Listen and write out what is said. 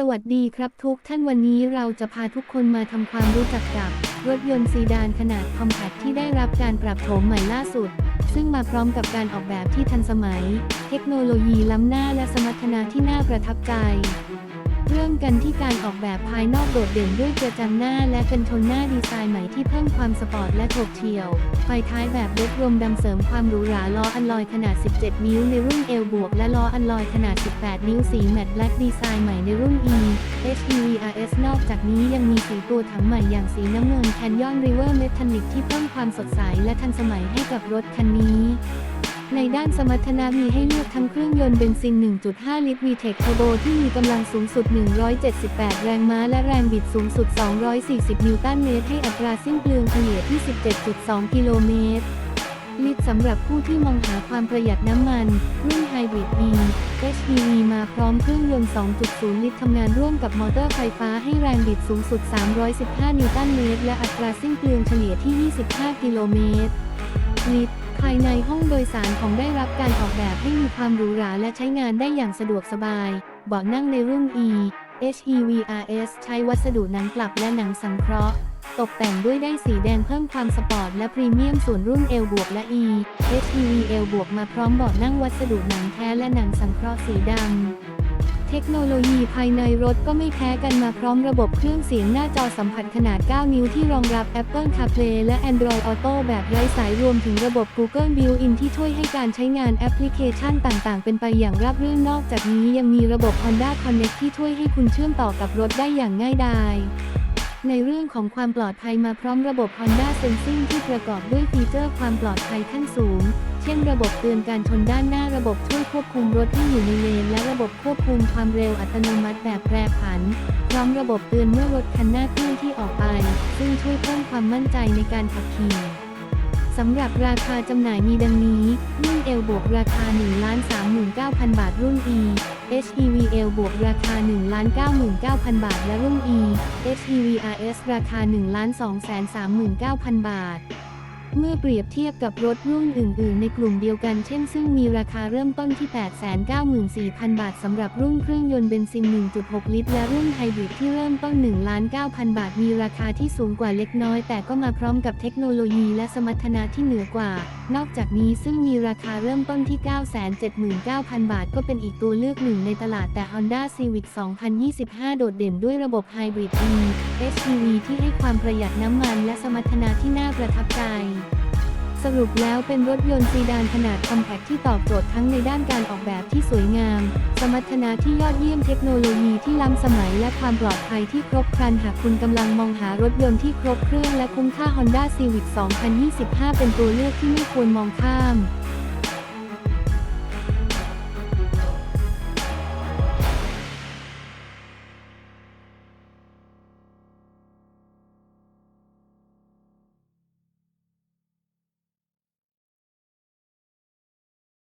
สวัสดีครับทุกท่านวันนี้เราจะพาทุกคนมาทำความรู้จักกับ รถยนต์ซีดานขนาดคอมแพคที่ได้รับการปรับโฉมใหม่ล่าสุด ซึ่งมาพร้อมกับการออกแบบที่ทันสมัย เทคโนโลยีล้ำหน้าและสมรรถนะที่น่าประทับใจ เริ่มกันที่การออกแบบภายนอกโดดเด่นด้วยกระจังหน้าและกันชนหน้าดีไซน์ใหม่ที่เพิ่มความสปอร์ตและโฉบเฉี่ยว ไฟท้ายแบบเล็กรมดำเสริมความหรูหราล้ออัลลอยขนาด 17 นิ้วในรุ่น L บวกและล้ออัลลอยขนาด 18 นิ้วสีแมตต์แบล็กดีไซน์ใหม่ในรุ่น E HEVRS นอกจากนี้ยังมีสีตัวถังใหม่อย่างสีน้ำเงิน Canyon River Metallic ที่เพิ่มความสดใสและทันสมัยให้กับรถคันนี้ ในด้านสมรรถนะมีให้เลือกทั้งเครื่องยนต์เบนซิน 1.5 ลิตร VTEC Turbo ที่มีกำลังสูงสุด 178 แรงม้า และแรงบิดสูงสุด 240 นิวตันเมตร ให้อัตราสิ้นเปลืองเฉลี่ยที่ 17.2 กิโลเมตรลิตรสำหรับผู้ที่มองหาความประหยัดน้ำมัน รุ่น Hybrid E HEV มาพร้อมเครื่องยนต์ 2.0 ลิตรทำงานร่วมกับมอเตอร์ไฟฟ้าให้แรงบิดสูงสุด 315 นิวตันเมตร และอัตราสิ้นเปลืองเฉลี่ยที่ 25 กิโลเมตรลิต์ ภายในห้องโดยสารของได้รับการออกแบบให้มีความหรูหราและใช้งานได้อย่างสะดวกสบาย เบาะนั่งในรุ่น E HEVRS ใช้วัสดุหนังกลับและหนังสังเคราะห์ ตกแต่งด้วยได้สีแดงเพิ่มความสปอร์ตและพรีเมียมส่วนรุ่น L บวกและ E HEV L บวกมาพร้อมเบาะนั่งวัสดุหนังแท้และหนังสังเคราะห์สีดำ เทคโนโลยีภายในรถก็ไม่แพ้กันมาพร้อมระบบเครื่องเสียงหน้าจอสัมผัสขนาด 9 นิ้วที่รองรับ Apple CarPlay และ Android Auto แบบไร้สายรวมถึงระบบ Google Built-in ที่ช่วยให้การใช้งานแอปพลิเคชันต่างๆ เป็นไปอย่างราบรื่นนอกจากนี้ยังมีระบบ Honda Connect ที่ช่วยให้คุณเชื่อมต่อกับรถได้อย่างง่ายดาย ในเรื่องของความปลอดภัยมาพร้อมระบบ Honda Sensing ที่ประกอบด้วยฟีเจอร์ความปลอดภัยขั้นสูง เช่นระบบเตือนการชนด้านหน้าระบบช่วยควบคุมรถที่อยู่ในเลนและระบบควบคุมความเร็วอัตโนมัติแบบแปรผัน พร้อมระบบเตือนเมื่อรถคันหน้าเคลื่อนที่ออกไป ซึ่งช่วยเพิ่มความมั่นใจในการขับขี่ สำหรับราคาจำหน่ายมีดังนี้ รุ่น L บวกราคา 1,39,000 บาท รุ่น E HEV L บวกราคา 1,99,000 บาท และรุ่น E HEV RS ราคา 1,239,000 บาท เมื่อเปรียบเทียบกับรถรุ่นอื่น ๆ ในกลุ่มเดียวกันเช่น ซึ่งมีราคาเริ่มต้นที่ 894,000 บาทสำหรับรุ่นเครื่องยนต์เบนซิน 1.6 ลิตร และรุ่นไฮบริดที่เริ่มต้น 1,900,000 บาท มีราคาที่สูงกว่าเล็กน้อย แต่ก็มาพร้อมกับเทคโนโลยีและสมรรถนะที่เหนือกว่า นอกจากนี้ซึ่งมีราคาเริ่มต้นที่ 979,000 บาท ก็เป็นอีกตัวเลือกหนึ่งในตลาดแต่ Honda Civic 2025 โดดเด่นด้วยระบบไฮบริด E HEV ที่ให้ความประหยัดน้ำมันและสมรรถนะที่น่าประทับใจ รุปแล้วเป็นรถยนต์ซีดานขนาดคอมแพคที่ตอบโจทย์ทั้งในด้านการออกแบบที่สวยงาม สมรรถนะที่ยอดเยี่ยมเทคโนโลยีที่ล้ำสมัยและความปลอดภัยที่ครบครันหากคุณกำลังมองหารถยนต์ที่ครบเครื่องและคุ้มค่า Honda Civic 2025 เป็นตัวเลือกที่ไม่ควรมองข้าม